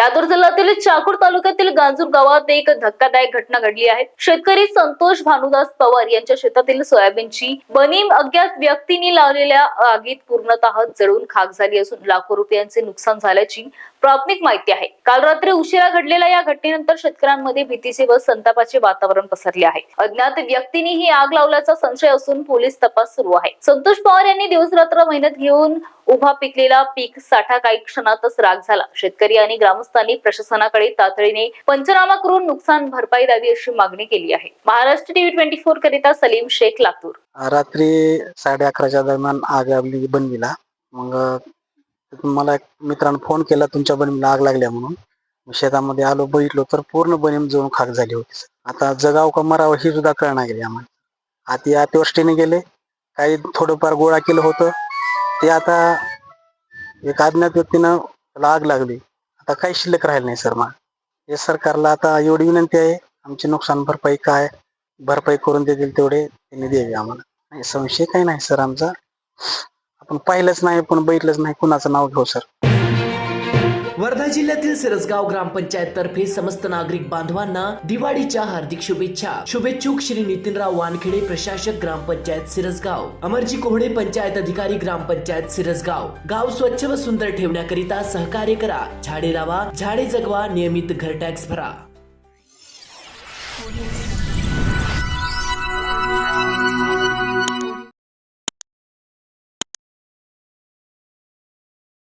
लातूर जिल्ह्यातील चाकूर तालुक्यातील गांजूर गावात एक धक्कादायक घटना घडली आहे. शेतकरी संतोष भानुदास पवार यांच्या शेतातील सोयाबीनची बनीम अज्ञात व्यक्तीने लावलेल्या आगीत पूर्णतः जळून खाक झाली असून लाखो रुपयांचे नुकसान झाल्याची प्राथमिक माहिती आहे. काल रात्री उशिरा घडलेल्या या घटनेनंतर शेतकऱ्यांमध्ये भीतीचे व संतापाचे वातावरण पसरले आहे. अज्ञात व्यक्तींनी ही आग लावल्याचा संशय असून पोलीस तपास सुरू आहे. संतोष पवार यांनी दिवसरात्र मेहनत घेऊन उभा पिकलेला पीक साठा काही क्षणातच राग झाला. शेतकरी आणि ग्रामस्थांनी प्रशासनाकडे तातडीने पंचनामा करून नुकसान भरपाई द्यावी अशी मागणी केली आहे. महाराष्ट्र टीव्ही ट्वेंटी फोर करिता सलीम शेख लातूर. रात्री साडे अकराच्या दरम्यान आग लागली बनवीला. मग मला एक फोन केला तुमच्या बनवीला आग लागल्या म्हणून. शेतामध्ये आलो बघितलो तर पूर्ण बनीम जळून खाक झाली होती आता जगाव का मराव ही सुद्धा कळणार गेली आम्हाला. आती अतिवृष्टीने गेले. काही थोडंफार गोळा केलं होतं. ते आता एक अज्ञात व्यक्तीनं त्याला आग लागली. आता काही शिल्लक राहिलं नाही सर मग. हे सरकारला आता एवढी विनंती आहे आमची नुकसान भरपाई काय भरपाई करून देतील तेवढे त्यांनी द्यावे आम्हाला. नाही संशय काही नाही सर आमचा. आपण पाहिलंच नाही पण बघितलंच नाही कुणाचं नाव घेऊ सर? वर्धा जिल्ह्यातील सिरसगाव ग्रामपंचायत तर्फे समस्त नागरिक बांधवांना दिवाळीच्या हार्दिक शुभेच्छा. शुभेच्छुक श्री नितीनराव वानखेडे प्रशासक ग्रामपंचायत सिरसगाव. अमरजी कोहडे पंचायत अधिकारी ग्रामपंचायत सिरसगाव. गाव स्वच्छ व सुंदर ठेवण्याकरिता सहकार्य करा. झाडे लावा झाडे जगवा नियमित घर टॅक्स भरा.